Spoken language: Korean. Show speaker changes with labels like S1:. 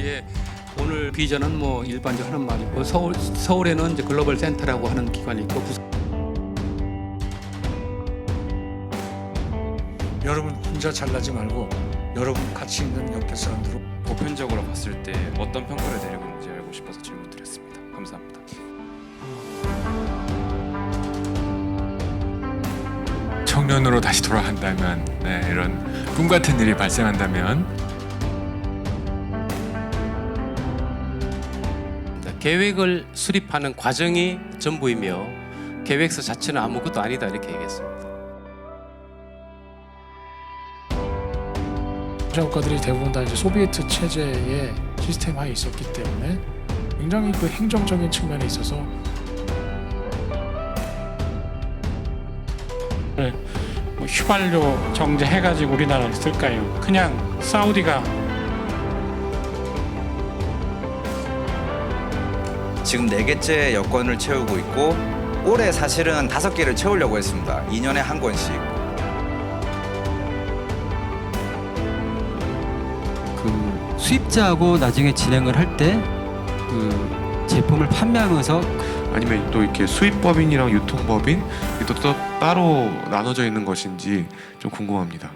S1: 서울시의 오늘 비전은 뭐 일반적으로 하는 말이고 서울 서울에는 이제 글로벌 센터라고 하는 기관이 있고 부산
S2: 여러분 혼자 잘나지 말고 여러분 같이 있는 옆에 사람들로
S3: 보편적으로 봤을 때 어떤 평가를 내리고 있는지 알고 싶어서 질문 드렸습니다. 감사합니다.
S4: 청년으로 다시 돌아간다면 네, 이런 꿈 같은 일이 발생한다면
S5: 계획을 수립하는 과정이 전부이며 계획서 자체는 아무것도 아니다 이렇게 얘기했습니다.
S6: 자국가들이 대부분 다 이제 소비에트 체제의 시스템화에 있었기 때문에 굉장히 그 행정적인 측면에 있어서
S7: 뭐 휘발유 정제해가지고 우리나라를 쓸까요? 그냥 사우디가
S8: 지금 네 개째 여권을 채우고 있고 올해 사실은 다섯 개를 채우려고 했습니다. 2년에 한 권씩.
S9: 그 수입자하고 나중에 진행을 할 때 그 제품을 판매하면서
S10: 아니면 또 이렇게 수입법인이랑 유통법인 또, 또 따로 나눠져 있는 것인지 좀 궁금합니다.